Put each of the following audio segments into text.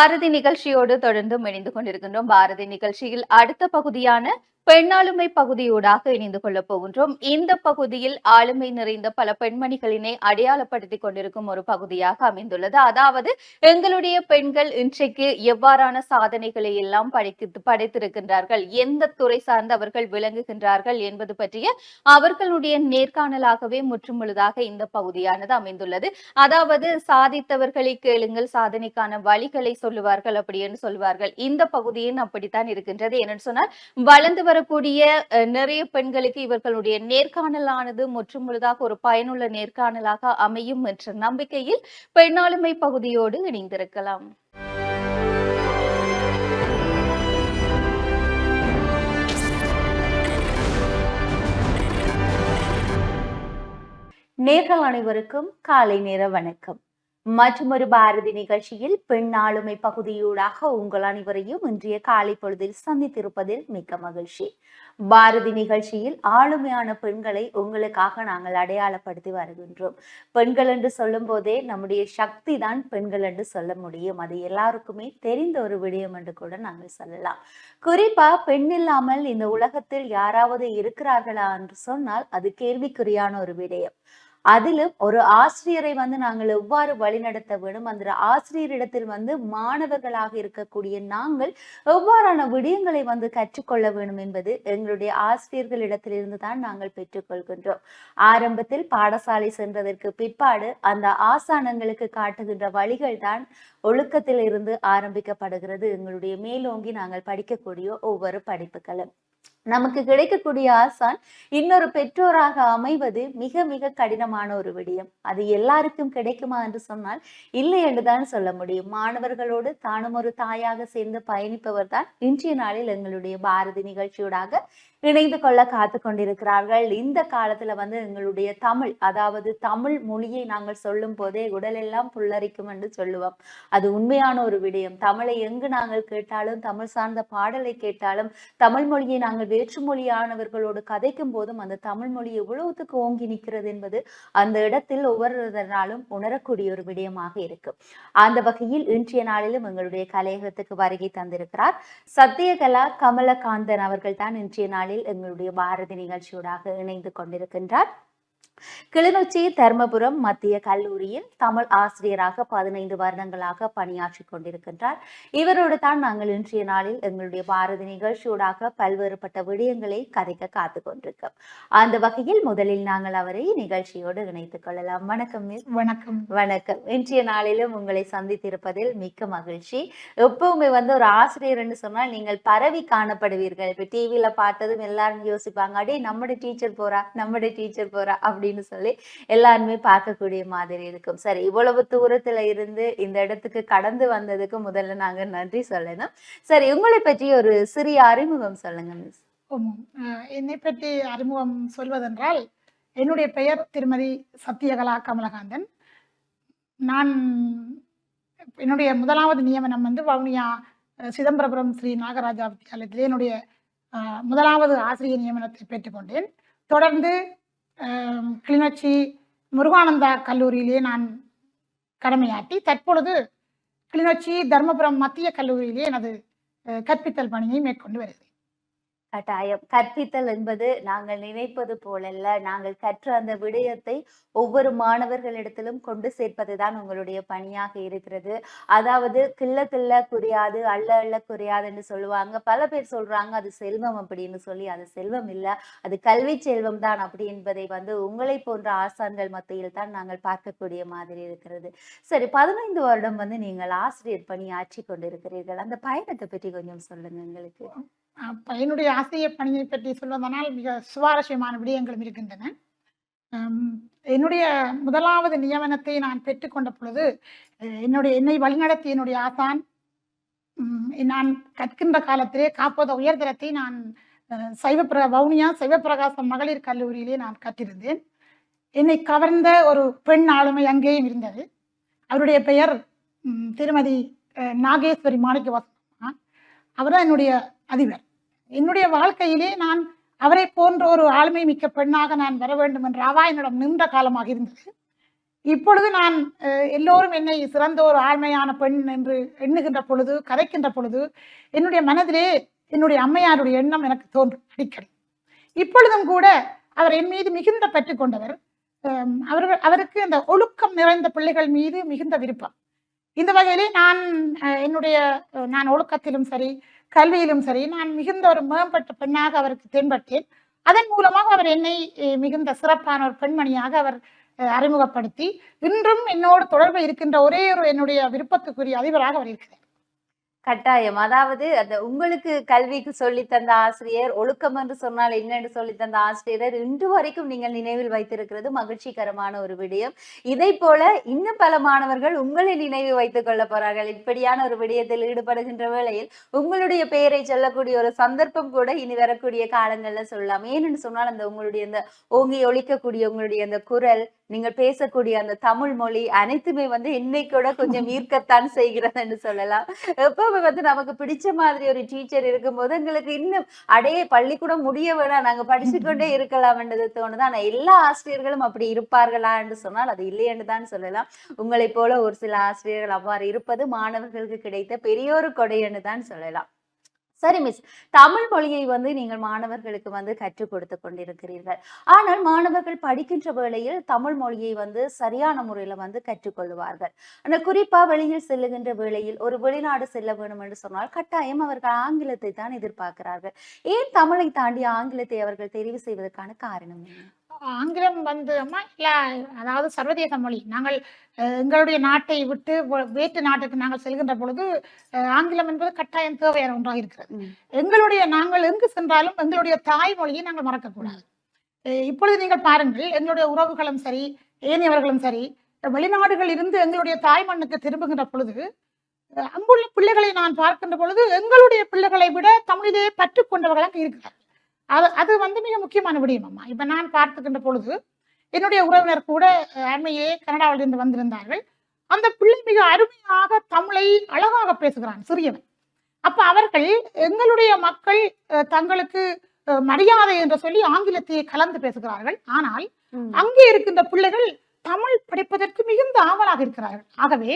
பாரதி நிகழ்ச்சியோடு தொடர்ந்து இணைந்து கொண்டிருக்கின்றோம். பாரதி நிகழ்ச்சியில் அடுத்த பகுதியான பெண்ணாளுமை பகுதியூடாக இணைந்து கொள்ளப் போகின்றோம். இந்த பகுதியில் ஆளுமை நிறைந்த பல பெண்மணிகளினை அடையாளப்படுத்திக் கொண்டிருக்கும் ஒரு பகுதியாக அமைந்துள்ளது. அதாவது எங்களுடைய பெண்கள் இன்றைக்கு எவ்வாறான சாதனைகளை எல்லாம் படைத்து படைத்திருக்கின்றார்கள்? எந்த துறை சார்ந்து அவர்கள் விளங்குகின்றார்கள் என்பது பற்றிய அவர்களுடைய நேர்காணலாகவே முற்றுமுழுதாக இந்த பகுதியானது அமைந்துள்ளது. அதாவது சாதித்தவர்களை கேளுங்கள் சாதனைக்கான வழிகளை சொல்லுவார்கள் அப்படி என்று சொல்வார்கள் இந்த பகுதியின் அப்படித்தான் இருக்கின்றது. என்னன்னு சொன்னால் வளர்ந்து வரும் வரக்கூடிய நிறைய பெண்களுக்கு இவர்களுடைய நேர்காணலானது முற்றுமுழுதாக ஒரு பயனுள்ள நேர்காணலாக அமையும் என்ற நம்பிக்கையில் பெண்ணாளுமை பகுதியோடு இணைந்திருக்கலாம். நேர்கள் அனைவருக்கும் காலை நேர வணக்கம். மற்றொரு பாரதி நிகழ்ச்சியில் பெண் ஆளுமை பகுதியூடாக உங்கள் அனைவரையும் இன்றைய காலை பொழுதில் சந்தித்திருப்பதில் மிக்க மகிழ்ச்சி. பாரதி நிகழ்ச்சியில் ஆளுமையான பெண்களை உங்களுக்காக நாங்கள் அடையாளப்படுத்தி வருகின்றோம். பெண்கள் என்று சொல்லும் போதே நம்முடைய சக்தி தான் பெண்கள் என்று சொல்ல முடியும். அது எல்லாருக்குமே தெரிந்த ஒரு விடயம் என்று கூட நாங்கள் சொல்லலாம். குறிப்பா பெண் இல்லாமல் இந்த உலகத்தில் யாராவது இருக்கிறார்களா என்று சொன்னால் அது கேள்விக்குறியான ஒரு விடயம். அதிலும் ஒரு ஆசிரியரை வந்து நாங்கள் எவ்வாறு வழிநடத்த வேண்டும் அந்த ஆசிரியரிடத்தில் வந்து மாணவர்களாக இருக்கக்கூடிய நாங்கள் எவ்வாறான விடயங்களை வந்து கற்றுக்கொள்ள வேண்டும் என்பது எங்களுடைய ஆசிரியர்களிடத்திலிருந்து தான் நாங்கள் பெற்றுக்கொள்கின்றோம். ஆரம்பத்தில் பாடசாலை சென்றதற்கு பிற்பாடு அந்த ஆசானங்களுக்கு காட்டுகின்ற வழிகள் தான் ஒழுக்கத்தில் இருந்து ஆரம்பிக்கப்படுகிறது. எங்களுடைய மேலோங்கி நாங்கள் படிக்கக்கூடிய ஒவ்வொரு படிப்புகளும். நமக்கு கிடைக்கக்கூடிய ஆசான் இன்னொரு பெற்றோராக அமைவது மிக மிக கடினமான ஒரு விடயம். அது எல்லாருக்கும் கிடைக்குமா என்று சொன்னால் இல்லை என்றுதான் சொல்ல முடியும். மாணவர்களோடு தானும் ஒரு தாயாக சேர்ந்து பயணிப்பவர் தான் இன்றைய நாளில் எங்களுடைய பாரதி நிகழ்ச்சியூடாக இணைந்து கொள்ள காத்து கொண்டிருக்கிறார்கள். இந்த காலத்துல வந்து எங்களுடைய தமிழ் அதாவது தமிழ் மொழியை நாங்கள் சொல்லும் போதே உடலெல்லாம் புல்லரிக்கும் என்று சொல்லுவோம். அது உண்மையான ஒரு விடயம். தமிழை எங்கு நாங்கள் கேட்டாலும் தமிழ் சார்ந்த பாடலை கேட்டாலும் தமிழ் மொழியை நாங்கள் வேற்று மொழியானவர்களோடு கதைக்கும் போதும் அந்த தமிழ் மொழி எவ்வளவுத்துக்கு ஓங்கி நிற்கிறது என்பது அந்த இடத்தில் ஒவ்வொருவராலும் உணரக்கூடிய ஒரு விடயமாக இருக்கும். அந்த வகையில் இன்றைய நாளிலும் எங்களுடைய கலையகத்துக்கு வருகை தந்திருக்கிறார் சத்யகலா கமலகாந்தன் அவர்கள் தான் இன்றைய நாளில் எங்களுடைய பாரதி நிகழ்ச்சியோடாக இணைந்து கொண்டிருக்கின்றார். கிளிநொச்சி தர்மபுரம் மத்திய கல்லூரியில் தமிழ் ஆசிரியராக பதினைந்து வருடங்களாக பணியாற்றி கொண்டிருக்கின்றார். இவரோடு தான் நாங்கள் இன்றைய நாளில் எங்களுடைய பாரதி நிகழ்ச்சியோடாக பல்வேறுபட்ட விடயங்களை கதைக்க காத்து கொண்டிருக்கோம். அந்த வகையில் முதலில் நாங்கள் அவரை நிகழ்ச்சியோடு இணைத்துக் கொள்ளலாம். வணக்கம் மிஸ். வணக்கம். வணக்கம். இன்றைய நாளிலும் உங்களை சந்தித்திருப்பதில் மிக்க மகிழ்ச்சி. எப்பவுமே வந்து ஒரு ஆசிரியர்னு சொன்னால் நீங்கள் பரவி காணப்படுவீர்கள். இப்ப டிவியில பார்த்ததும் எல்லாரும் யோசிப்பாங்க அடே நம்முடைய டீச்சர் போறா நம்முடைய டீச்சர் போறா அப்படின்னு சொல்லி எல்லாருமே பார்க்கக்கூடிய மாதிரி இருக்கும். சரி இவ்வளவு தூரத்துல இருந்து இந்த இடத்துக்கு கடந்து வந்ததுக்கு முதல்ல நாங்க நன்றி சொல்லணும். சரி உங்களை பற்றி ஒரு சிறிய அறிமுகம் சொல்லுங்க மிஸ் என்னை பற்றி அறிமுகம் சொல்வதென்றால் என்னுடைய பெயர் திருமதி சத்யகலா கமலகாந்தன். நான் என்னுடைய முதலாவது நியமனம் வந்து வவுனியா சிதம்பரபுரம் ஸ்ரீ நாகராஜா வித்தியாலயத்திலே என்னுடைய முதலாவது ஆசிரியர் நியமனத்தை பெற்றுக்கொண்டேன். தொடர்ந்து கிளிநொச்சி முருகானந்தா கல்லூரியிலேயே நான் கடமையாற்றி தற்பொழுது கிளிநொச்சி தர்மபுரம் மத்திய கல்லூரியிலே எனது கற்பித்தல் பணியை மேற்கொண்டு வருகிறேன். கட்டாயம். கற்பித்தல் என்பது நாங்கள் நினைப்பது போலல்ல. நாங்கள் கற்ற அந்த விடயத்தை ஒவ்வொரு மாணவர்களிடத்திலும் கொண்டு சேர்ப்பதுதான் உங்களுடைய பணியாக இருக்கிறது. அதாவது கிள்ள கிள்ள குறையாது அள்ள அள்ள குறையாதுன்னு சொல்லுவாங்க. பல பேர் சொல்றாங்க அது செல்வம் அப்படின்னு சொல்லி. அது செல்வம் இல்ல. அது கல்வி செல்வம் தான் அப்படி என்பதை வந்து உங்களை போன்ற ஆசான்கள் மத்தியில் தான் நாங்கள் பார்க்கக்கூடிய மாதிரி இருக்கிறது. சரி பதினைந்து வருடம் வந்து நீங்கள் ஆசிரியர் பணி ஆற்றி கொண்டிருக்கிறீர்கள். அந்த பயணத்தை பற்றி கொஞ்சம் சொல்லுங்க எங்களுக்கு. பையனுடைய என்னுடைய பணியை பற்றி சொல்வதனால் மிக சுவாரஸ்யமான விடயங்களும் இருக்கின்றன. என்னுடைய முதலாவது நியமனத்தை நான் பெற்றுக்கொண்ட பொழுது என்னுடைய என்னை வழிநடத்தி என்னுடைய ஆசான் நான் கற்கின்ற காலத்திலே காப்போத உயர்தரத்தை நான் சைவ சைவப்பிர வவுனியா சைவப்பிரகாசம் மகளிர் கல்லூரியிலே நான் கற்றிருந்தேன். என்னை கவர்ந்த ஒரு பெண் ஆளுமை அங்கேயும் இருந்தது. அவருடைய பெயர் திருமதி நாகேஸ்வரி நாகேஸ்வரி அவர் தான் என்னுடைய அதிபர். என்னுடைய வாழ்க்கையிலே நான் அவரை போன்ற ஒரு ஆளுமை மிக்க பெண்ணாக நான் வர வேண்டும் என்ற அவா என்னிடம் நின்ற காலமாக இருந்தது. இப்பொழுது நான் அஹ், எல்லோரும் என்னை சிறந்த ஒரு ஆழ்மையான பெண் என்று எண்ணுகின்ற பொழுது கதைக்கின்ற பொழுது என்னுடைய மனதிலே என்னுடைய அம்மையாருடைய எண்ணம் எனக்கு தோன்றும் அடிக்கடி. இப்பொழுதும் கூட அவர் என் மீது மிகுந்த பற்று கொண்டவர். அஹ், அவர்கள் அவருக்கு அந்த ஒழுக்கம் நிறைந்த பிள்ளைகள் மீது மிகுந்த விருப்பம். இந்த வகையிலே நான் அஹ், என்னுடைய நான் ஒழுக்கத்திலும் சரி கல்வியிலும் சரி நான் மிகுந்த ஒரு மேம்பட்ட பெண்ணாக அவருக்கு தென்பட்டேன். அதன் மூலமாக அவர் என்னை மிகுந்த சிறப்பான ஒரு பெண்மணியாக அவர் அஹ், அறிமுகப்படுத்தி இன்றும் என்னோடு தொடர்பு இருக்கின்ற ஒரே ஒரு என்னுடைய விருப்பத்துக்குரிய அதிபராக அவர் இருக்கிறார். கட்டாயம். அதாவது அந்த உங்களுக்கு கல்விக்கு சொல்லி தந்த ஆசிரியர் ஒழுக்கம் என்று சொன்னால் என்னன்னு சொல்லி தந்த ஆசிரியர் இன்று வரைக்கும் நீங்கள் நினைவில் வைத்திருக்கிறது மகிழ்ச்சிகரமான ஒரு விடயம். இதை போல இன்னும் பல மாணவர்கள் உங்களை நினைவு வைத்துக் கொள்ள போறார்கள். இப்படியான ஒரு விடயத்தில் ஈடுபடுகின்ற வேளையில் உங்களுடைய பெயரை சொல்லக்கூடிய ஒரு சந்தர்ப்பம் கூட இனி வரக்கூடிய காலங்கள்ல சொல்லலாம். ஏன்னு சொன்னால் அந்த உங்களுடைய அந்த ஓங்கி ஒழிக்கக்கூடிய உங்களுடைய அந்த குரல் நீங்கள் பேசக்கூடிய அந்த தமிழ் மொழி அனைத்துமே வந்து என்னை கூட கொஞ்சம் ஈர்க்கத்தான் செய்கிறதுன்னு சொல்லலாம். எப்பவுமே வந்து நமக்கு பிடிச்ச மாதிரி ஒரு டீச்சர் இருக்கும்போது எங்களுக்கு இன்னும் அடையே பள்ளிக்கூடம் முடிய வேணாம் நாங்க படிச்சுக்கொண்டே இருக்கலாம்ன்றது தோணுது. ஆனா எல்லா ஆசிரியர்களும் அப்படி இருப்பார்களா என்று சொன்னால் அது இல்லையென்று தான் சொல்லலாம். உங்களைப் போல ஒரு சில ஆசிரியர்கள் அவ்வாறு இருப்பது மாணவர்களுக்கு கிடைத்த பெரிய ஒரு கொடைன்னு தான் சொல்லலாம். சரி மிஸ் தமிழ் மொழியை வந்து நீங்கள் மாணவர்களுக்கு வந்து கற்றுக் கொடுத்து கொண்டிருக்கிறீர்கள். ஆனால் மாணவர்கள் படிக்கின்ற வேளையில் தமிழ் மொழியை வந்து சரியான முறையில வந்து கற்றுக்கொள்வார்கள் ஆனால் குறிப்பா வெளியில் செல்லுகின்ற வேளையில் ஒரு வெளிநாடு செல்ல வேண்டும் என்று சொன்னால் கட்டாயம் அவர்கள் ஆங்கிலத்தை தான் எதிர்பார்க்கிறார்கள். ஏன் தமிழை தாண்டி ஆங்கிலத்தை அவர்கள் தெரிவு செய்வதற்கான காரணம் என்ன? ஆங்கிலம் வந்து அம்மா இல்ல அதாவது சர்வதேச மொழி. நாங்கள் எங்களுடைய நாட்டை விட்டு வேற்று நாட்டுக்கு நாங்கள் செல்கின்ற பொழுது ஆங்கிலம் என்பது கட்டாயம் தேவையான ஒன்றாக இருக்கிறது. எங்களுடைய நாங்கள் எங்கு சென்றாலும் எங்களுடைய தாய்மொழியை நாங்கள் மறக்கக்கூடாது. இப்பொழுது நீங்கள் பாருங்கள் எங்களுடைய உறவுகளும் சரி ஏனையவர்களும் சரி வெளிநாடுகளில் இருந்து எங்களுடைய தாய் மண்ணுக்கு திரும்புகின்ற பொழுது அங்குள்ள பிள்ளைகளை நான் பார்க்கின்ற பொழுது எங்களுடைய பிள்ளைகளை விட தமிழிலே பற்று கொண்டவர்களாக இருக்கிறார். அது அது வந்து மிக முக்கியமான விடயம் அம்மா. இப்ப நான் பார்த்துக்கின்ற பொழுது என்னுடைய உறவினர் கூட அண்மையே கனடாவிலிருந்து வந்திருந்தார்கள். அந்த பிள்ளை மிக அருமையாக தமிழை அழகாக பேசுகிறான் சிறியவன். அப்ப அவர்கள் எங்களுடைய மக்கள் தங்களுக்கு மரியாதை என்று சொல்லி ஆங்கிலத்தை கலந்து பேசுகிறார்கள். ஆனால். அங்கே இருக்கின்ற பிள்ளைகள் தமிழ் படிப்பதற்கு மிகுந்த ஆவலாக இருக்கிறார்கள். ஆகவே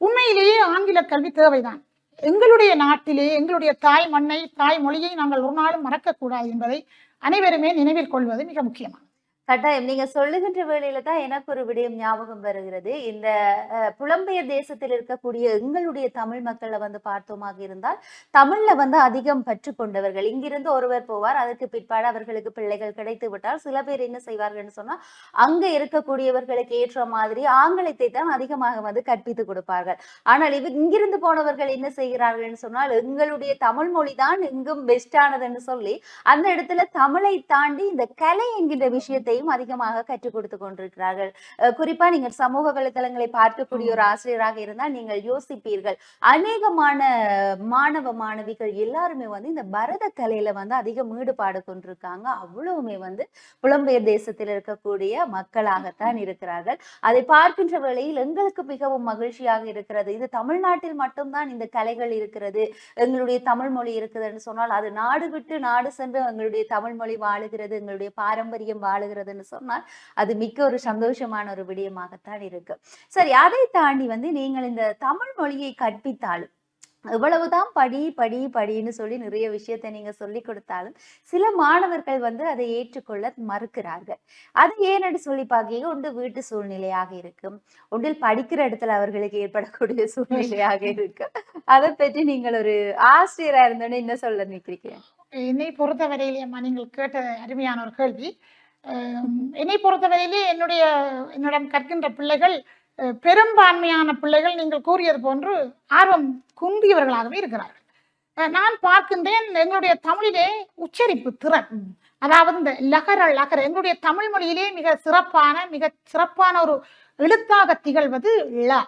உண்மையிலேயே ஆங்கில கல்வி தேவைதான். எங்களுடைய நாட்டிலே எங்களுடைய தாய் மண்ணை தாய் மொழியை நாங்கள் ஒரு நாளும் மறக்கக்கூடாது என்பதை அனைவருமே நினைவில் கொள்வது மிக முக்கியமானது. கட்டாயம். நீங்க சொல்லுகின்ற வேளையில தான் எனக்கு ஒரு விடயம் ஞாபகம் வருகிறது. இந்த புலம்பெயர் தேசத்தில் இருக்கக்கூடிய எங்களுடைய தமிழ் மக்களை வந்து பார்த்தோமாக இருந்தால் தமிழ்ல வந்து அதிகம் பற்று கொண்டவர்கள் இங்கிருந்து ஒருவர் போவார் அதற்கு பிற்பாடு அவர்களுக்கு பிள்ளைகள் கிடைத்து விட்டால் சில பேர் என்ன செய்வார்கள்னு சொன்னா அங்க இருக்கக்கூடியவர்களுக்கு ஏற்ற மாதிரி ஆங்கிலத்தை தான் அதிகமாக வந்து கற்பித்து கொடுப்பார்கள். ஆனால் இவ இங்கிருந்து போனவர்கள் என்ன செய்கிறார்கள்னு சொன்னால் எங்களுடைய தமிழ் மொழி தான் இங்கும் பெஸ்டானதுன்னு சொல்லி அந்த இடத்துல தமிழை தாண்டி இந்த கலை என்கின்ற விஷயத்தையும் அதிகமாக கற்றுக் கொடுத்து கொண்டிருக்கிறார்கள். குறிப்பா நீங்கள் சமூக வலைதளங்களை பார்க்கக்கூடிய ஒரு ஆசிரியராக இருந்தால் நீங்கள் யோசிப்பீர்கள். அநேகமான மாணவ மாணவிகள் எல்லாருமே வந்து இந்த பரத கலையில வந்து அதிகம் ஈடுபாடு கொண்டிருக்காங்க. அவ்வளவுமே வந்து புலம்பெயர் தேசத்தில் இருக்கக்கூடிய மக்களாகத்தான் இருக்கிறார்கள். அதை பார்க்கின்ற வேளையில் எங்களுக்கு மிகவும் மகிழ்ச்சியாக இருக்கிறது. இது தமிழ்நாட்டில் மட்டும்தான் இந்த கலைகள் இருக்கிறது. எங்களுடைய தமிழ் மொழி இருக்குதுன்னு சொன்னால் அது நாடு விட்டு நாடு சென்று எங்களுடைய தமிழ் மொழி வாழுகிறது எங்களுடைய பாரம்பரியம் வாழுகிறதுன்னு சொன்னால் அது மிக்க ஒரு சந்தோஷமான ஒரு விடயமாகத்தான் இருக்கு. சரி அதை தாண்டி வந்து நீங்கள் இந்த தமிழ் மொழியை கற்பித்தாலும் இவ்வளவுதான் படி படி படின்னு சொல்லி நிறைய விஷயத்தை நீங்க சொல்லி கொடுத்தாலும் சில மாணவர்கள் வந்து அதை ஏற்றுக்கொள்ள மறுக்கிறார்கள். அது ஏன்னு சொல்லி பார்க்கீங்க ஒன்று வீட்டு சூழ்நிலையாக இருக்கும் ஒன்றில் படிக்கிற இடத்துல அவர்களுக்கு ஏற்படக்கூடிய சூழ்நிலையாக இருக்கு. அதை பற்றி நீங்கள் ஒரு ஆசிரியரா இருந்தோன்னு என்ன சொல்ல நினைக்கிறீங்க. என்னை பொறுத்தவரையிலே அம்மா நீங்கள் கேட்ட அருமையான ஒரு கேள்வி. என்னை பொறுத்தவரையிலே என்னுடைய என்னிடம் கற்கின்ற பிள்ளைகள் பெரும்பான்மையான பிள்ளைகள் நீங்கள் கூறியது போன்று ஆர்வம் குந்தியவர்களாகவே இருக்கிறார்கள். நான் பார்க்கின்றேன் எங்களுடைய தமிழிலே உச்சரிப்பு திறன். அதாவது இந்த லகர லகர எங்களுடைய தமிழ் மொழியிலே மிக சிறப்பான மிக சிறப்பான ஒரு எழுத்தாக திகழ்வது ல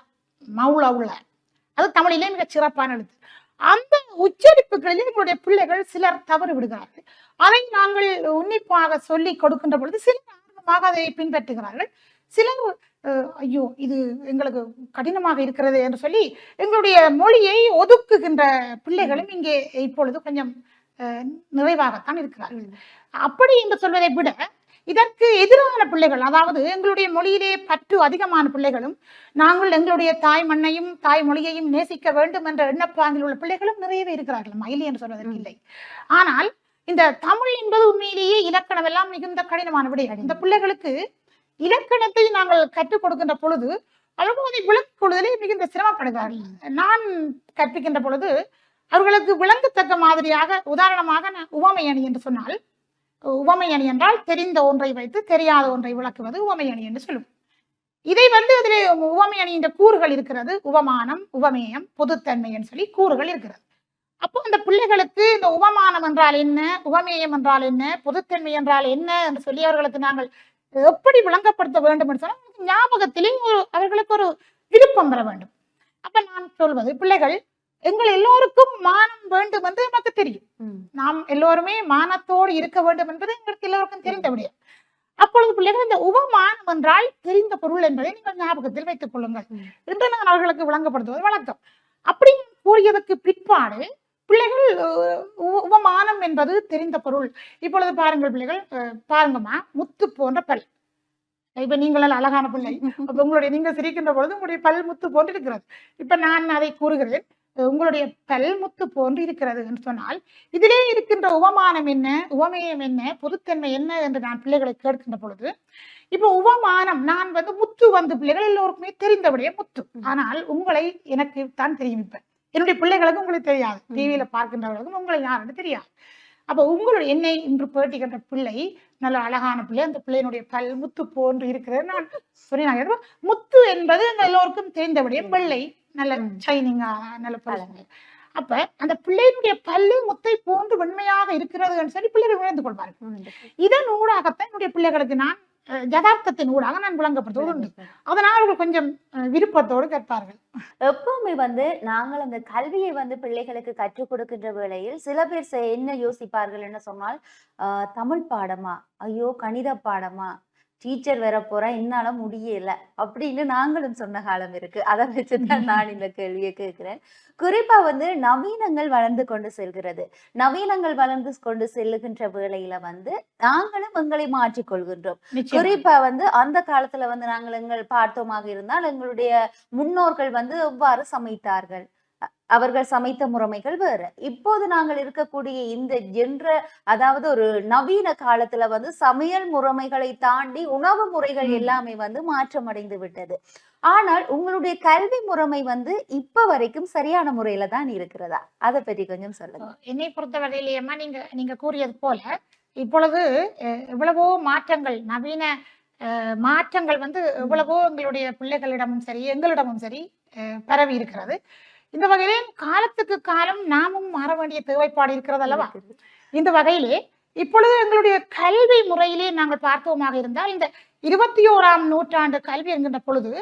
மௌள உள்ள அது தமிழிலே மிக சிறப்பான எழுத்து. அந்த உச்சரிப்புகளில் எங்களுடைய பிள்ளைகள் சிலர் தவறு விடுகிறார்கள் அதை நாங்கள் உன்னிப்பாக சொல்லி கொடுக்கின்ற பொழுது சிலர் ஆர்வமாக அதை பின்பற்றுகிறார்கள். சிலர் ஐயோ இது எங்களுக்கு கடினமாக இருக்கிறது என்று சொல்லி எங்களுடைய மொழியை ஒதுக்குகின்ற பிள்ளைகளும் இங்கே இப்பொழுது கொஞ்சம் நிறைவாகத்தான் இருக்கிறார்கள். அப்படி என்று சொல்வதை விட இதற்கு எதிரான பிள்ளைகள் அதாவது எங்களுடைய மொழியிலே பற்று அதிகமான பிள்ளைகளும் நாங்கள் எங்களுடைய தாய் மண்ணையும் தாய் மொழியையும் நேசிக்க வேண்டும் என்ற எண்ணப்பாங்கில் உள்ள பிள்ளைகளும் நிறையவே இருக்கிறார்கள் மயிலி என்று சொல்வதற்கு இல்லை. ஆனால் இந்த தமிழ் என்பது உண்மையிலேயே இலக்கணம் எல்லாம் மிகுந்த கடினமான விடையாடு இந்த பிள்ளைகளுக்கு இலக்கணத்தை நாங்கள் கற்றுக் கொடுக்கின்ற பொழுது அவர்கள் அதை கொள்வதிலே மிகுந்த சிரமப்படுகிறார்கள் நான் கற்பிக்கின்ற பொழுது அவர்களுக்கு விளங்கத்தக்க மாதிரியாக உதாரணமாக நான் உவமை அணி என்று சொன்னால் உவமை அணி என்றால் தெரிந்த ஒன்றை வைத்து தெரியாத ஒன்றை விளக்குவது உவமை அணி என்று சொல்லும். இதை வந்து அதிலே உவமை அணி என்ற கூறுகள் இருக்கிறது. உவமானம் உவமேயம் பொதுத்தன்மை என்று சொல்லி கூறுகள் இருக்கிறது. அப்போ அந்த பிள்ளைகளுக்கு இந்த உவமானம் என்றால் என்ன? உவமேயம் என்றால் என்ன? பொதுத்தன்மை என்றால் என்ன? என்று சொல்லி அவர்களுக்கு நாங்கள் எப்படி விளங்கப்படுத்த வேண்டும் என்று சொன்னால் ஞாபகத்திலே ஒரு அவர்களுக்கு ஒரு விருப்பம் பெற வேண்டும். அப்ப நான் சொல்வது பிள்ளைகள் எங்கள் எல்லோருக்கும் மானம் வேண்டும் என்று நமக்கு தெரியும். நாம் எல்லோருமே மானத்தோடு இருக்க வேண்டும் என்பது எங்களுக்கு எல்லோருக்கும் தெரிந்த விடயம். அப்பொழுது பிள்ளைகள் இந்த உவமானம் என்றால் தெரிந்த பொருள் என்பதை நீங்கள் ஞாபகத்தில் வைத்துக் கொள்ளுங்கள். என்று நான் அவர்களுக்கு விளங்கப்படுத்துவது வழக்கம். அப்படி கூறியதற்கு பிற்பாடு பிள்ளைகள் அஹ், உ- உவமானம் என்பது தெரிந்த பொருள். இப்பொழுது பாருங்கள் பிள்ளைகள் பாருங்கம்மா முத்து போன்ற பல். இப்ப நீங்கள் அழகான பிள்ளை. அப்ப உங்களுடைய நீங்க சிரிக்கின்ற பொழுது உங்களுடைய பல் முத்து போன்று இருக்கிறது. இப்ப நான் அதை கூறுகிறேன். உங்களுடைய பல் முத்து போன்று இருக்கிறது என்று சொன்னால் இதிலே இருக்கின்ற உவமானம் என்ன உவமேயம் என்ன பொதுத்தன்மை என்ன என்று நான் பிள்ளைகளை கேட்கின்ற பொழுது இப்போ உவமானம் நான் வந்து முத்து வந்து பிள்ளைகள் எல்லோருக்குமே தெரிந்தபடியே முத்து. ஆனால் உங்களை எனக்கு தான் தெரியும் இப்ப. என்னுடைய பிள்ளைகளுக்கும் உங்களுக்கு தெரியாது. டிவியில பார்க்கின்றவர்களுக்கும் உங்களை யாருன்னு தெரியாது அப்ப உங்களுடைய என்னை இன்று பேட்டிக்கின்ற பிள்ளை நல்ல அழகான பிள்ளை அந்த பிள்ளையினுடைய பல் முத்து போன்று இருக்கிறது நான் சொன்னாங்க முத்து என்பது எல்லோருக்கும் தெரிந்தபடியே ம். வெள்ளை நல்ல ம். ஷைனிங்கா நல்ல. பல்லு அப்ப அந்த பிள்ளையினுடைய பல்லு முத்தை போன்று வெண்மையாக இருக்கிறதுன்னு சொல்லி பிள்ளைகள் உணர்ந்து கொள்வார்கள். இதன் ஊடாகத்தான் என்னுடைய பிள்ளைகளுக்கு நான் யதார்த்தத்தின் ஊடாக நான் விளங்கப்படுத்துவது உண்டு. அதனால் அவர்கள் கொஞ்சம் விருப்பத்தோடு கேட்பார்கள். எப்பவுமே வந்து நாங்கள் அந்த கல்வியை வந்து பிள்ளைகளுக்கு கற்றுக் கொடுக்கின்ற வேளையில் சில பேர் என்ன யோசிப்பார்கள் என்ன சொன்னால் ஆஹ் தமிழ் பாடமா? ஐயோ கணித பாடமா? டீச்சர் வர போறா என்னால முடியல அப்படின்னு நாங்களும் சொன்ன காலம் இருக்கு. அதை வச்சுதான் நான் இந்த கேள்வியை கேட்கிறேன். குறிப்பா வந்து நவீனங்கள் வளர்ந்து கொண்டு செல்கிறது. நவீனங்கள் வளர்ந்து கொண்டு செல்லுகின்ற வேளையில வந்து நாங்களும் எங்களை மாற்றிக் கொள்கின்றோம். நிச்சயம். குறிப்பா வந்து அந்த காலத்துல வந்து நாங்கள் எங்கள் பார்த்தோமாக இருந்தால் எங்களுடைய முன்னோர்கள் வந்து எவ்வாறு சமைத்தார்கள்? அவர்கள் சமைத்த முறைமைகள் வேற. இப்போது நாங்கள் இருக்கக்கூடிய இந்த ஜென்ற அதாவது ஒரு நவீன காலத்துல வந்து சமையல் முறைமைகளை தாண்டி உணவு முறைகள். எல்லாமே வந்து மாற்றமடைந்து விட்டது. ஆனால் உங்களுடைய கல்வி முறைமை வந்து இப்ப வரைக்கும் சரியான முறையில தான் இருக்கிறதா? அதை பற்றி கொஞ்சம் சொல்லுங்க. என்னை பொறுத்தவரையிலேயம்மா நீங்க நீங்க கூறியது போல இப்பொழுது எவ்வளவோ மாற்றங்கள் நவீன அஹ், மாற்றங்கள் வந்து எவ்வளவோ எங்களுடைய பிள்ளைகளிடமும் சரி எங்களிடமும் சரி பரவி இருக்கிறது. இந்த வகையிலே காலத்துக்கு காலம் நாமும் மாற வேண்டிய தேவைப்பாடு இருக்கிறது அல்லவா. இந்த வகையிலே இப்பொழுது எங்களுடைய கல்வி முறையிலே நாங்கள் பார்த்தோமாக இருந்தால் இந்த இருபத்தி ஓராம் நூற்றாண்டு கல்வி என்கின்ற பொழுது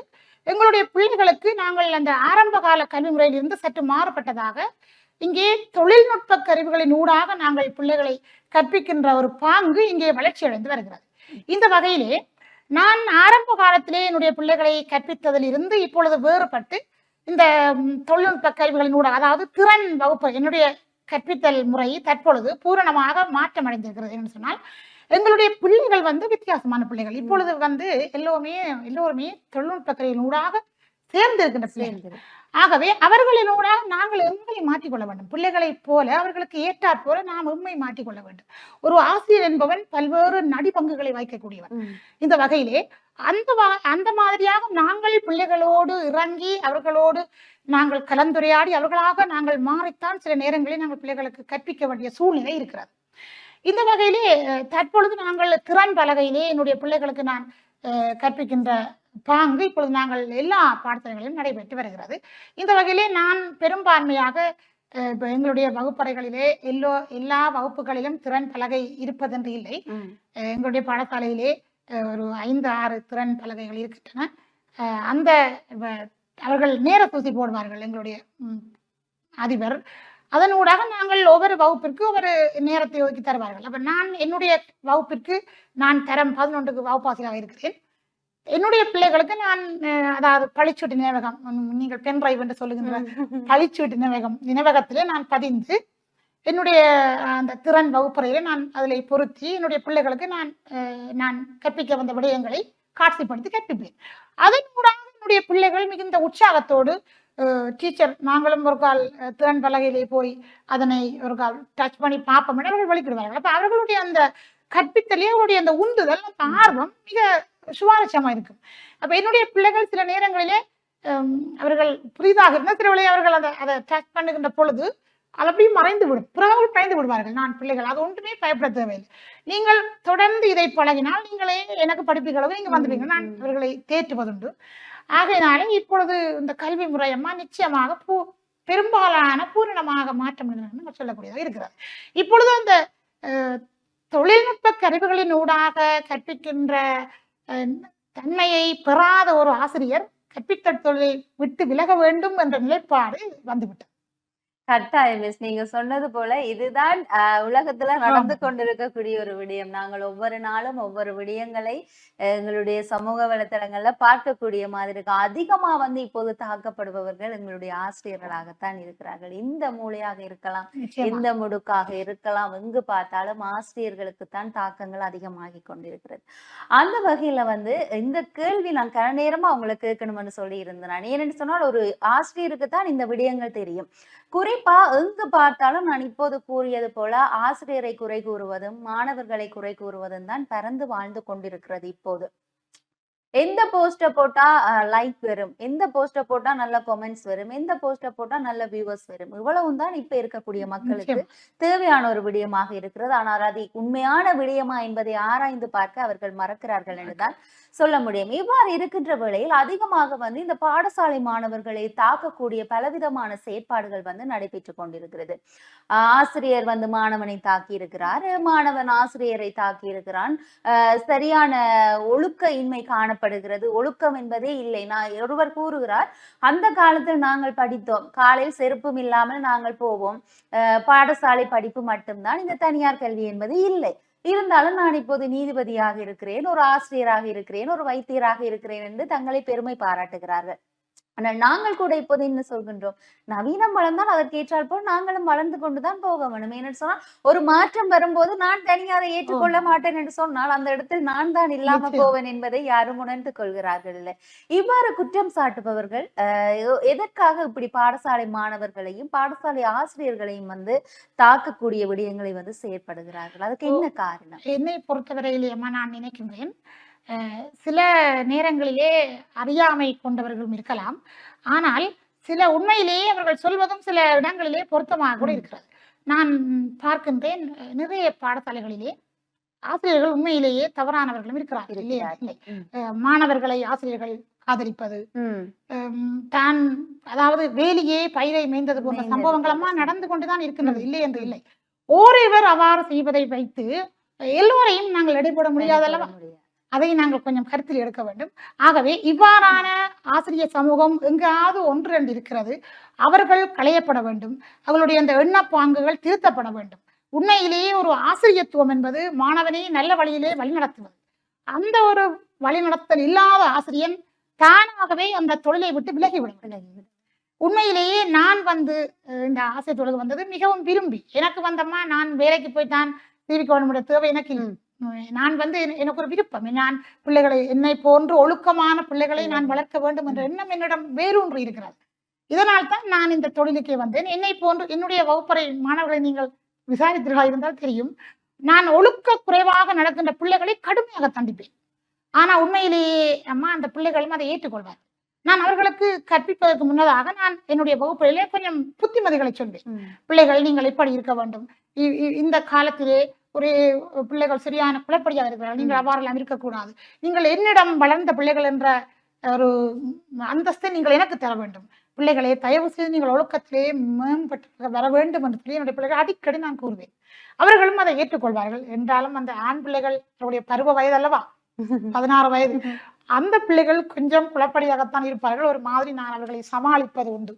எங்களுடைய பிள்ளைகளுக்கு நாங்கள் அந்த ஆரம்ப கால கல்வி முறையிலிருந்து சற்று மாறுபட்டதாக இங்கே தொழில்நுட்ப கருவிகளின் ஊடாக நாங்கள் பிள்ளைகளை கற்பிக்கின்ற ஒரு பாங்கு இங்கே வளர்ச்சி அடைந்து வருகிறது இந்த வகையிலே நான் ஆரம்ப காலத்திலே என்னுடைய பிள்ளைகளை கற்பித்ததில் இருந்து இப்பொழுது வேறுபட்டு இந்த தொழில்நுட்ப கருவிகளின் ஊடாக அதாவது திறன் வகுப்பு என்னுடைய கற்பித்தல் முறை தற்பொழுது பூரணமாக மாற்றம் அடைந்திருக்கிறது என்று சொன்னால் எங்களுடைய பிள்ளைகள் வந்து வித்தியாசமான பிள்ளைகள். இப்பொழுது வந்து எல்லோருமே எல்லோருமே தொழில்நுட்ப கருவியின் ஊடாக சேர்ந்திருக்கின்ற பிள்ளைகள். ஆகவே அவர்களினூடாக நாங்கள் எம்மை மாற்றிக்கொள்ள வேண்டும். பிள்ளைகளைப் போல அவர்களுக்கு ஏற்றாற் போல நாம் எம்மை மாற்றிக்கொள்ள வேண்டும். ஒரு ஆசிரியர் என்பவன் பல்வேறு நடிபங்குகளை வைக்கக்கூடியவன். இந்த வகையிலே அந்த அந்த மாதிரியாக நாங்கள் பிள்ளைகளோடு இறங்கி அவர்களோடு நாங்கள் கலந்துரையாடி அவர்களாக நாங்கள் மாறித்தான் சில நேரங்களில் நாங்கள் பிள்ளைகளுக்கு கற்பிக்க வேண்டிய சூழ்நிலை இருக்கிறது. இந்த வகையிலே தற்பொழுது நாங்கள் திறன் பலகையிலே என்னுடைய பிள்ளைகளுக்கு நான் கற்பிக்கின்ற பாங்கு இப்பொழுது நாங்கள் எல்லா பாடசாலைகளிலும் நடைபெற்று வருகிறது. இந்த வகையிலே நான் பெரும்பான்மையாக இப்ப எங்களுடைய வகுப்பறைகளிலே எல்லோ எல்லா வகுப்புகளிலும் திறன் பலகை இருப்பதென்று இல்லை. எங்களுடைய பாடசாலையிலே ஒரு ஐந்து ஆறு திறன் பலகைகள் இருக்கின்றன. அந்த அவர்கள் நேர தூசி போடுவார்கள் எங்களுடைய அதிபர். அதனூடாக நாங்கள் ஒவ்வொரு வகுப்பிற்கு ஒவ்வொரு நேரத்தை ஒதுக்கி தருவார்கள். அப்ப நான் என்னுடைய வகுப்பிற்கு நான் தரம் பதினொன்றுக்கு வகுப்பாசிரியராக இருக்கிறேன். என்னுடைய பிள்ளைகளுக்கு நான் அதாவது பழிச்சூட்டு நினைவகம் நீங்கள் பென் டிரைவ் என்று சொல்லுகின்ற பழிச்சீட்டு நினைவகம் நினைவகத்திலே நான் பதிந்து என்னுடைய அந்த திறன் வகுப்பறையில நான் அதில் பொருத்தி என்னுடைய பிள்ளைகளுக்கு நான் நான் கற்பிக்க வந்த விடயங்களை காட்சிப்படுத்தி கற்பிப்பேன். அதன் மூலமாக என்னுடைய பிள்ளைகள் மிகுந்த உற்சாகத்தோடு டீச்சர் நாங்களும் ஒரு கால் திறன் பலகையிலே போய் அதனை ஒரு கால் டச் பண்ணி பார்ப்போம் அவர்கள் வெளிக்கிடுவார்கள் அப்ப அவர்களுடைய அந்த கற்பித்தலே அவருடைய அந்த உந்துதல் அந்த ஆர்வம் மிக சுவாரஸ்யமா இருக்கும். அப்ப என்னுடைய பிள்ளைகள் சில நேரங்களிலே அவர்கள் புதிதாக இருந்த சில அவர்கள் அதை அதை டச் பண்ணுகின்ற பொழுது அது அப்படியே மறைந்து விடும் பிறகு பயந்து விடுவார்கள். நான் பிள்ளைகள். அது ஒன்றுமே பயப்பட தேவையில்லை. நீங்கள் தொடர்ந்து இதை பழகினால் நீங்களே எனக்கு படிப்புகளவு நீங்க வந்துடுவீங்க. நான். இவர்களை தேற்றுவதுண்டு. ஆகையினாலே இப்பொழுது இந்த கல்வி முறையம்மா நிச்சயமாக பூ பெரும்பாலான பூரணமாக மாற்றம் அடைந்ததுன்னு சொல்லக்கூடியதாக இருக்கிறது. இப்பொழுது அந்த தொழில்நுட்ப கருவிகளின் ஊடாக கற்பிக்கின்ற தன்மையை பெறாத ஒரு ஆசிரியர் கற்பித்தல் தொழிலை விட்டு விலக வேண்டும் என்ற நிலைப்பாடு வந்துவிட்டது. கட்டாயம் மிஸ். நீங்க சொன்னது போல இதுதான் உலகத்துல நடந்து கொண்டிருக்கக்கூடிய ஒரு விடயம். நாங்கள் ஒவ்வொரு நாளும் ஒவ்வொரு விடயங்களை எங்களுடைய சமூக வலைத்தளங்கள்ல பார்க்கக்கூடிய மாதிரி இருக்கு. அதிகமா வந்து இப்போது தாக்கப்படுபவர்கள் எங்களுடைய ஆசிரியர்களாகத்தான் இருக்கிறார்கள். இந்த மூலையாக இருக்கலாம் இந்த முடுக்காக இருக்கலாம் எங்கு பார்த்தாலும் ஆசிரியர்களுக்கு தான் தாக்கங்கள் அதிகமாகி கொண்டிருக்கிறது. அந்த வகையில வந்து இந்த கேள்வி நான் கன நேரமா அவங்களை கேட்கணும்னு சொல்லி இருந்தேன். நான் ஏன்னு சொன்னால் ஒரு ஆசிரியருக்கு தான் இந்த விடயங்கள் தெரியும். குறிப்பா எங்கு பார்த்தாலும் நான் இப்போது கூறியது போல ஆசிரியரை குறை கூறுவதும் மாணவர்களை குறை கூறுவதும் தான் பறந்து வாழ்ந்து கொண்டிருக்கிறது இப்போது. எந்த போஸ்ட போட்டா லைக் வரும் எந்த போஸ்ட போட்டா நல்ல கமெண்ட்ஸ் வரும் எந்த போஸ்ட போட்டா நல்ல வியூவர்ஸ் வரும் இவ்வளவும் தான் இப்ப இருக்கக்கூடிய மக்களுக்கு. தேவையான ஒரு விடயமாக இருக்கிறது. ஆனால் அது உண்மையான விடயமா என்பதை ஆராய்ந்து பார்க்க அவர்கள் மறக்கிறார்கள் என்றுதான் சொல்ல முடியும். இவ்வாறு இருக்கின்ற வேளையில் அதிகமாக வந்து இந்த பாடசாலை மாணவர்களை தாக்கக்கூடிய பலவிதமான செயற்பாடுகள் வந்து நடைபெற்று கொண்டிருக்கிறது. ஆஹ் ஆசிரியர் வந்து மாணவனை தாக்கி இருக்கிறார் மாணவன் ஆசிரியரை தாக்கி இருக்கிறான் ஆஹ் சரியான ஒழுக்க இன்மை காணப்படுகிறது. ஒழுக்கம் என்பதே இல்லை. நான் ஒருவர் கூறுகிறார் அந்த காலத்தில் நாங்கள் படித்தோம். காலையில் செருப்பும் இல்லாமல் நாங்கள் போவோம். அஹ் பாடசாலை படிப்பு மட்டும்தான். இந்த தனியார் கல்வி என்பது இல்லை. இருந்தாலும் நான் இப்போது நீதிபதியாக இருக்கிறேன் ஒரு ஆசிரியராக இருக்கிறேன் ஒரு வைத்தியராக இருக்கிறேன் என்று தங்களை பெருமை பாராட்டுகிறார்கள். ஆனால் நாங்கள் கூட இப்போது என்ன சொல்கின்றோம்? நவீனம் வளர்ந்தால் அதற்கேற்றால் போல் நாங்களும் வளர்ந்து கொண்டுதான் போக வேண்டும். ஏன்னு சொன்னால் ஒரு மாற்றம் வரும்போது நான் தனியாக ஏற்றுக்கொள்ள மாட்டேன் என்று சொன்னால் அந்த இடத்தில் நான் தான் இல்லாம. போவேன் என்பதை யாரும் உணர்ந்து கொள்கிறார்கள் இல்லை. இவ்வாறு குற்றம் சாட்டுபவர்கள் எதற்காக இப்படி பாடசாலை மாணவர்களையும் பாடசாலை ஆசிரியர்களையும் வந்து தாக்கக்கூடிய விடயங்களை வந்து செயற்படுகிறார்கள்? அதுக்கு என்ன காரணம்? என்னை பொறுத்தவரையிலேயம்மா நான் நினைக்கின்றேன் சில நேரங்களிலே அறியாமை கொண்டவர்களும் இருக்கலாம். ஆனால் சில உண்மையிலேயே அவர்கள் சொல்வதும் சில இடங்களிலே பொருத்தமாக கூட. இருக்கிறது. நான் பார்க்கின்றேன் நிறைய பாடசாலைகளிலே ஆசிரியர்கள் உண்மையிலேயே தவறானவர்களும் இருக்கிறார்கள் இல்லையா? இல்லை. மாணவர்களை ஆசிரியர்கள். ஹம், தான் அதாவது வேலியே பயிரை மேய்ந்தது போன்ற மேய்ந்தது சம்பவங்கள் போன்ற எல்லாம் நடந்து கொண்டுதான் இருக்கின்றது. இல்லை என்று இல்லை. ஓரிவர் அவ்வாறு செய்வதை வைத்து எல்லோரையும் நாங்கள் எடைபோட முடியாது. அதை நாங்கள் கொஞ்சம் கருத்தில் எடுக்க வேண்டும். ஆகவே இவ்வாறான ஆசிரியர் சமூகம் எங்காவது ஒன்று ரெண்டு இருக்கிறது. அவர்கள் களையப்பட வேண்டும். அவர்களுடைய அந்த எண்ணப்பாங்குகள் திருத்தப்பட வேண்டும். உண்மையிலேயே ஒரு ஆசிரியத்துவம் என்பது மாணவனை நல்ல வழியிலே வழிநடத்துவது. அந்த ஒரு வழிநடத்தல் இல்லாத ஆசிரியன் தானாகவே அந்த தொழிலை விட்டு வேண்டும் விலகிவிடும். உண்மையிலேயே நான் வந்து இந்த ஆசிரியர் தொழிலுக்கு வந்தது மிகவும் விரும்பி. எனக்கு வந்தம்மா நான் வேலைக்கு போய் தான் தீவிக்க வேண்டிய தேவை எனக்கு இல்லை. நான் வந்து என- எனக்கு ஒரு விருப்பம். நான் பிள்ளைகளை என்னை போன்று ஒழுக்கமான பிள்ளைகளை நான் வளர்க்க வேண்டும் என்ற எண்ணம் என்னிடம் வேரூன்றி இருக்கிறது. இதனால் தான் நான் இந்த தொழிலுக்கே வந்தேன். என்னை போன்று என்னுடைய வகுப்பறை மாணவர்களை நீங்கள் விசாரித்தீர்களா இருந்தால் தெரியும். நான் ஒழுக்க குறைவாக நடக்கின்ற பிள்ளைகளை கடுமையாக தண்டிப்பேன். ஆனா உண்மையிலேயே அம்மா அந்த பிள்ளைகளும் அதை ஏற்றுக்கொள்வார் நான் அவர்களுக்கு கற்பிப்பதற்கு முன்னதாக நான் என்னுடைய வகுப்பிலே கொஞ்சம் புத்திமதிகளை சொல்வேன். பிள்ளைகள் நீங்கள் எப்படி இருக்க வேண்டும். இந்த காலத்திலே ஒரு பிள்ளைகள் சரியான குழப்படியாக இருக்கிறார்கள். நீங்கள். அவ்வாறெல்லாம் இருக்கக்கூடாது. நீங்கள் என்னிடம் வளர்ந்த பிள்ளைகள் என்ற ஒரு அந்தஸ்தை நீங்கள் எனக்கு தர வேண்டும். பிள்ளைகளை தயவு செய்து நீங்கள் ஒழுக்கத்திலே மேம்பட்டு வர வேண்டும் என்று சொல்லி என்னுடைய பிள்ளைகள் அடிக்கடி நான் கூறுவேன். அவர்களும் அதை ஏற்றுக்கொள்வார்கள். என்றாலும் அந்த ஆண் பிள்ளைகள் அவருடைய பருவ வயது அல்லவா பதினாறு வயது. அந்த பிள்ளைகள் கொஞ்சம் குழப்படியாகத்தான் இருப்பார்கள். ஒரு மாதிரி நான் அவர்களை சமாளிப்பது உண்டு.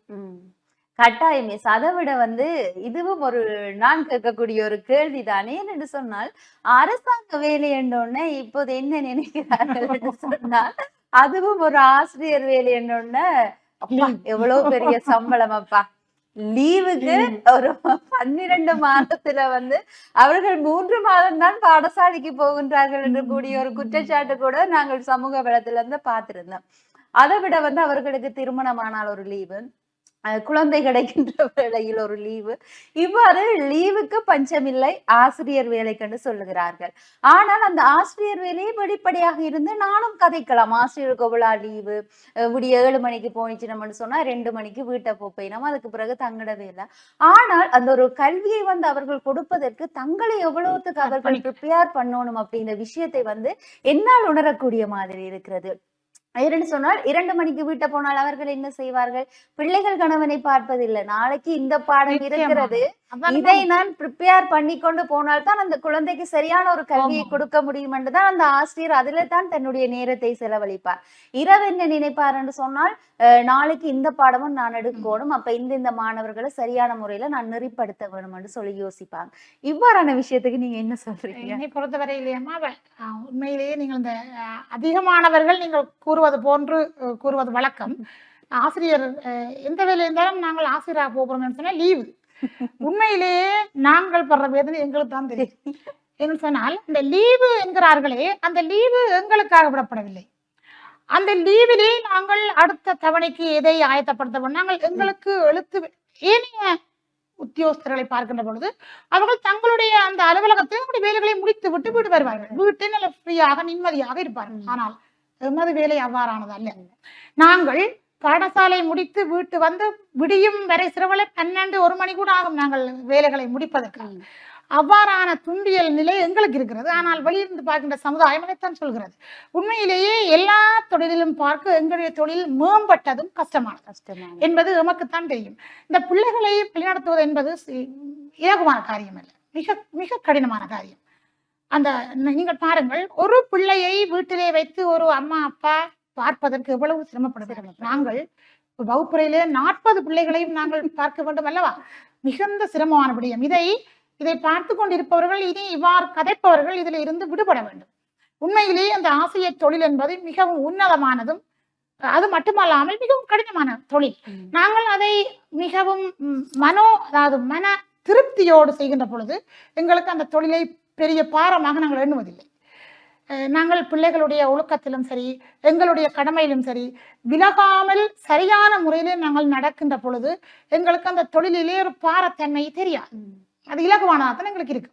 கட்டாயம். அதை விட வந்து இதுவும் ஒரு நான் கேட்கக்கூடிய ஒரு கேள்விதானே என்று சொன்னால் அரசாங்க வேலை என்றோடனே இப்போது என்ன நினைக்கிறார்கள் என்று சொன்னால் அதுவும் ஒரு ஆசிரியர் வேலை என்றோடனே அப்பா. எவ்வளவு பெரிய சம்பளம் அப்பா. லீவுக்கு ஒரு பன்னிரண்டு மாதத்துல வந்து அவர்கள் மூன்று மாதம் தான் பாடசாலைக்கு போகின்றார்கள் என்று கூடிய ஒரு குற்றச்சாட்டு கூட நாங்கள் சமூக வலத்துல இருந்து பார்த்திருந்தோம். அதை விட வந்து அவர்களுக்கு திருமணமானால் ஒரு லீவு. குழந்தை கிடைக்கின்ற வேளையில் ஒரு லீவு. இவ்வாறு லீவுக்கு பஞ்சமில்லை ஆசிரியர் வேலை கண்டு சொல்லுகிறார்கள். ஆனால் அந்த ஆசிரியர் வேலையை வெளிப்படையாக இருந்து நானும் கதைக்கலாம். ஆசிரியர் கோவிலா லீவு? விடிய ஏழு மணிக்கு போனிச்சினம்னு சொன்னா ரெண்டு மணிக்கு வீட்டை போப்பையினோம் அதுக்கு பிறகு தங்கிடவே இல்லை. ஆனால் அந்த ஒரு கல்வியை வந்து அவர்கள் கொடுப்பதற்கு தங்களை எவ்வளவுத்துக்கு அவர்கள் ப்ரிப்பேர் பண்ணணும் அப்படின்ற விஷயத்தை வந்து என்னால் உணரக்கூடிய மாதிரி இருக்கிறது. ஏன்னு சொன்னால் இரண்டு மணிக்கு வீட்டை போனால் அவர்கள் என்ன செய்வார்கள்? பிள்ளைகள் கணவனை பார்ப்பதில்லை. நாளைக்கு இந்த பாடம். இருக்கிறது. இதை நான் ப்ரிப்பேர் பண்ணி கொண்டு போனால் தான் அந்த குழந்தைக்கு சரியான ஒரு கல்வியை. கொடுக்க முடியும் என்று தான் அந்த ஆசிரியர் அதில தான் தன்னுடைய நேரத்தை செலவழிப்பார். இரவு என்ன நினைப்பார் என்று சொன்னால் நாளைக்கு இந்த பாடமும் நான் எடுக்கணும். அப்ப இந்த இந்த மாணவர்களை சரியான முறையில நான் நெறிப்படுத்த வேணும் என்று சொல்லி யோசிப்பாங்க. இவ்வாறான விஷயத்துக்கு நீங்க என்ன சொல்றீங்க? என்னை ஆஹ் உண்மையிலேயே நீங்கள் இந்த அதிகமானவர்கள் நீங்கள் கூறுவது போன்று கூறுவது வழக்கம். ஆசிரியர் எந்த வேலை இருந்தாலும் நாங்கள் ஆசிரியராக போகிறோம்னு சொன்னா லீவு. உண்மையிலேயே நாங்கள் படுற வேதனை எங்களுக்கு தான் தெரியும். என்று சொன்னால் இந்த லீவு என்கிறார்களே அந்த லீவு எங்களுக்காக விடப்படவில்லை. அந்த லீவிலே நாங்கள் அடுத்த தவணைக்கு எதை ஆயத்தப்படுத்த நாங்கள் எங்களுக்கு எழுத்து ஏனைய உத்தியோகஸ்தர்களை பார்க்கின்ற பொழுது அவர்கள் தங்களுடைய அந்த அலுவலகத்தில் அவருடைய வேலைகளை முடித்து விட்டு வீடு வருவார்கள். வீட்டில் நல்ல ஃப்ரீயாக நிம்மதியாக இருப்பார்கள். ஆனால் எமது வேலை அவ்வாறானது அல்ல. நாங்கள் பாடசாலை முடித்து வீட்டு வந்து விடியும் வரை சிறுவலை பன்னெண்டு ஒரு மணி கூட ஆகும் நாங்கள் வேலைகளை முடிப்பதற்கு. அவ்வாறான துண்டியல் நிலை எங்களுக்கு இருக்கிறது. ஆனால் வெளியிருந்து பார்க்கின்ற சமுதாயம் அதைத்தான் சொல்கிறது. உண்மையிலேயே எல்லா தொழிலிலும் பார்க்க எங்களுடைய தொழில் மேம்பட்டதும் கஷ்டமான என்பது எமக்குத்தான் தெரியும். இந்த பிள்ளைகளை வழிநடத்துவது என்பது இலகுவான காரியம் அல்ல மிக மிக கடினமான காரியம். அந்த நீங்கள் பாருங்கள் ஒரு பிள்ளையை வீட்டிலே வைத்து ஒரு அம்மா அப்பா பார்ப்பதற்கு எவ்வளவு சிரமப்படுகிறார்கள். நாங்கள் வகுப்புறையிலே நாற்பது பிள்ளைகளையும் நாங்கள் பார்க்க வேண்டும் அல்லவா? மிகுந்த சிரமமான விடயம். இதை இதை பார்த்து கொண்டிருப்பவர்கள் இனி இவ்வாறு கதைப்பவர்கள் இதில் இருந்து விடுபட வேண்டும். உண்மையிலேயே அந்த ஆசிரியர் தொழில் என்பது மிகவும் உன்னதமானதும் அது மட்டுமல்லாமல் மிகவும் கடினமான தொழில். நாங்கள் அதை மிகவும் மனோ அதாவது மன திருப்தியோடு செய்கின்ற பொழுது எங்களுக்கு அந்த தொழிலை பெரிய பாரமாக நாங்கள் எண்ணுவதில்லை. நாங்கள் பிள்ளைகளுடைய ஒழுக்கத்திலும் சரி எங்களுடைய கடமையிலும் சரி விலகாமல் சரியான முறையிலே நாங்கள் நடக்கின்ற பொழுது எங்களுக்கு அந்த தொழிலிலே ஒரு பாரத்தன்மை தெரியாது. அது இலகுவானதாக எங்களுக்கு இருக்கு.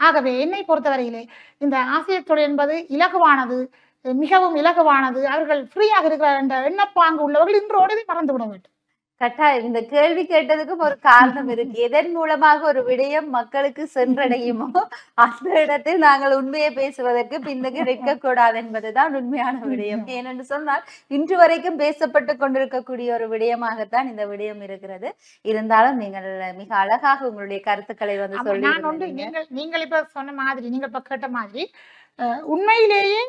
ஆகவே என்னை பொறுத்தவரையிலே இந்த ஆசிரியர் தொழில் என்பது இலகுவானது மிகவும் இலகுவானது. அவர்கள் ஃப்ரீயாக இருக்கிறார் என்ற எண்ணப்பாங்கு உள்ளவர்கள் இன்றோடு இதை மறந்து விட வேண்டும். கட்டாயம். இந்த கேள்வி கேட்டதுக்கும் ஒரு காரணம் இருக்கு. எதன் மூலமாக ஒரு விடயம் மக்களுக்கு சென்றடையுமோ அந்த இடத்தில் நாங்கள் உண்மையை பேசுவதற்கு பின்னுக்கு நிற்க கூடாது என்பதுதான் உண்மையான விடயம். ஏனென்று சொன்னால் இன்று வரைக்கும் பேசப்பட்டு கொண்டிருக்கக்கூடிய ஒரு விடயமாகத்தான் இந்த விடயம் இருக்கிறது. இருந்தாலும் நீங்கள் மிக அழகாக உங்களுடைய கருத்துக்களை வந்து சொல்லி நீங்கள் நீங்கள் இப்ப சொன்ன மாதிரி நீங்கள் இப்ப கேட்ட மாதிரி உண்மையிலேயே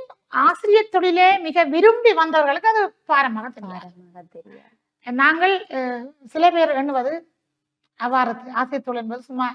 ஆசிரியர் தொழிலே மிக விரும்பி வந்தவர்களுக்கு அது பாரமாக தெரியாது. நாங்கள் சில பேர் எண்ணுவது அவ்வாறு ஆசிரியர் தொழில் என்பது சும்மா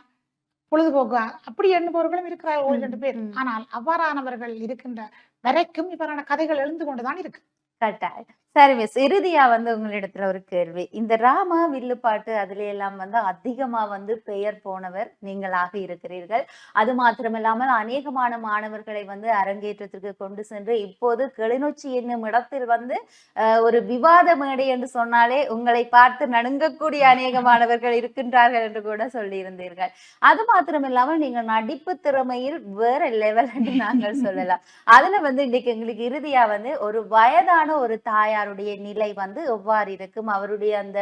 பொழுதுபோக்கு அப்படி எண்ணுபவர்களும் இருக்கிறார்கள் ஒரு ரெண்டு பேர். ஆனால் அவ்வாறானவர்கள் இருக்கின்ற வரைக்கும் இவ்வாறான கதைகள் எழுந்து கொண்டுதான் இருக்கு. கட்டாயம் சரி மிஸ். இறுதியா வந்து உங்களிடத்துல ஒரு கேள்வி. இந்த ராம வில்லுப்பாட்டு அதுல எல்லாம் வந்து அதிகமா வந்து பெயர் போனவர் நீங்களாக இருக்கிறீர்கள். அது மாத்திரமில்லாமல் அநேகமான மாணவர்களை வந்து அரங்கேற்றத்திற்கு கொண்டு சென்று இப்போது கிளிநொச்சி என்னும் இடத்தில் வந்து ஒரு விவாத மேடை என்று சொன்னாலே உங்களை பார்த்து நடுங்கக்கூடிய அநேக மாணவர்கள் இருக்கின்றார்கள் என்று கூட சொல்லியிருந்தீர்கள். அது மாத்திரமில்லாமல் நீங்கள் நடிப்பு திறமையில் வேற லெவல் என்று நாங்கள் சொல்லலாம். அதுல வந்து இன்னைக்கு எங்களுக்கு இறுதியா வந்து ஒரு வயதான ஒரு தாயாருடைய நிலை வந்து எவ்வாறு இருக்கும்? அவருடைய அந்த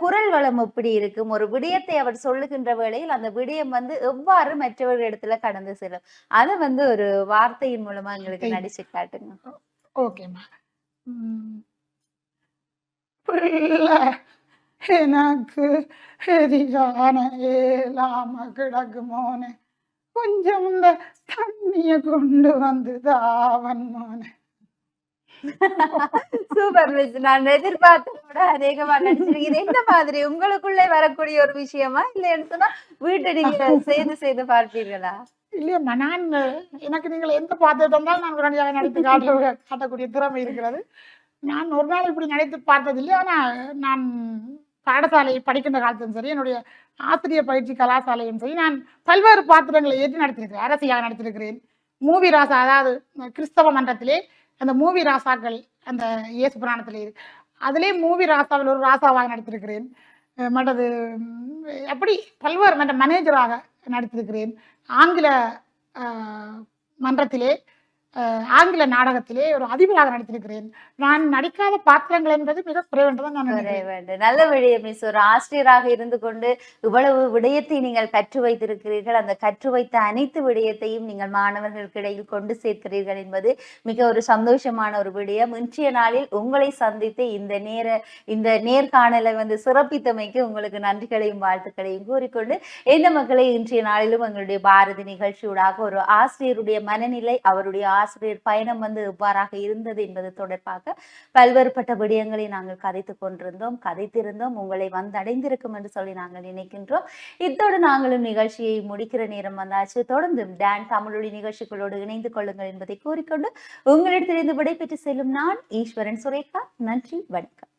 குரல் வளம் எப்படி இருக்கும்? ஒரு விடயத்தை அவர் சொல்லுகின்ற வேளையில் அந்த விடயம் வந்து எவ்வாறு மற்றவர்கள் இடத்துல கடந்து செல்லும்? அதை வந்து ஒரு வார்த்தையின் மூலமா எங்களுக்கு நடிச்சு காட்டுங்க. ஓகேம்மா. பிள்ளை எனக்கு எதிரான ஏலாம கிடக்குமோனே கொஞ்சம் இந்த தண்ணிய கொண்டு வந்து தாவன் மோனே. Super miss. நான் எதிர்பார்த்த விட அநேகமா நினைச்சிருக்கேன் இது எந்த மாதிரி உங்களுக்குள்ளே வரக்கூடிய ஒரு விஷயமா? இல்லைன்னு சொன்னா வீட்டை நீங்க செய்து செய்து பார்ப்பீர்களா? இல்லையம்மா நான் எனக்கு நீங்கள் எந்த பாத்திரம் தந்தாலும் நான் உடனடியாக நடித்து காட்ட காட்டக்கூடிய திறமை இருக்கிறது. நான் ஒரு நாள் இப்படி நடித்து பார்த்ததில்லை ஆனால் நான் பாடசாலை படிக்கின்ற காலத்திலும் சரி என்னுடைய ஆசிரியர் பயிற்சி கலாசாலையும் சரி நான் பல்வேறு பாத்திரங்களை ஏற்றி நடத்திருக்கிறேன். அரசியாக நடத்திருக்கிறேன். மூவி ராசா அதாவது கிறிஸ்தவ மன்றத்திலே அந்த மூவி ராசாக்கள் அந்த இயேசு புராணத்திலே இருக்கு. அதுலேயே மூவி ராசாவில் ஒரு ராசாவாக நடித்திருக்கிறேன். மற்றது அப்படி பல்வேறு மற்ற மேனேஜராக நடித்திருக்கிறேன். ஆங்கில மன்றத்திலே ஆங்கில நாடகத்திலே ஒரு அதிபராக நடித்திருக்கிறேன். நான் நடிக்காத பாத்திரங்கள் என்பது மிக குறைவென்றுதான் நான் குறை வேண்டும் நல்ல விடயம் மிஸ் ஒரு ஆசிரியராக இருந்து கொண்டு இவ்வளவு விடயத்தை நீங்கள் கற்று வைத்திருக்கிறீர்கள். அந்த கற்று வைத்த அனைத்து விடயத்தையும் நீங்கள் மாணவர்களுக்கு இடையில் கொண்டு சேர்க்கிறீர்கள் என்பது மிக ஒரு சந்தோஷமான ஒரு விடயம். இன்றைய நாளில் உங்களை சந்தித்து இந்த நேர இந்த நேர்காணலை வந்து சிறப்பித்தமைக்கு உங்களுக்கு நன்றிகளையும் வாழ்த்துக்களையும் கூறிக்கொண்டு எந்த மக்களை இன்றைய நாளிலும் எங்களுடைய பாரதி நிகழ்ச்சியூடாக ஒரு ஆசிரியருடைய மனநிலை அவருடைய ஆசிரியர் பயணம் வந்து எவ்வாறாக இருந்தது என்பது தொடர்பாக பல்வேறுபட்ட விடயங்களை நாங்கள் கதைத்து கொண்டிருந்தோம் கதைத்திருந்தோம் உங்களை வந்தடைந்திருக்கும் என்று சொல்லி நாங்கள் நினைக்கின்றோம். இத்தோடு நாங்களும் நிகழ்ச்சியை முடிக்கிற நேரம் வந்தாச்சு. தொடர்ந்து டான் தமிழொலி நிகழ்ச்சிகளோடு இணைந்து கொள்ளுங்கள் என்பதை கூறிக்கொண்டு உங்களிடத்திலிருந்து விடைபெற்று செல்லும் நான் ஈஸ்வரன் சுரேகா. நன்றி வணக்கம்.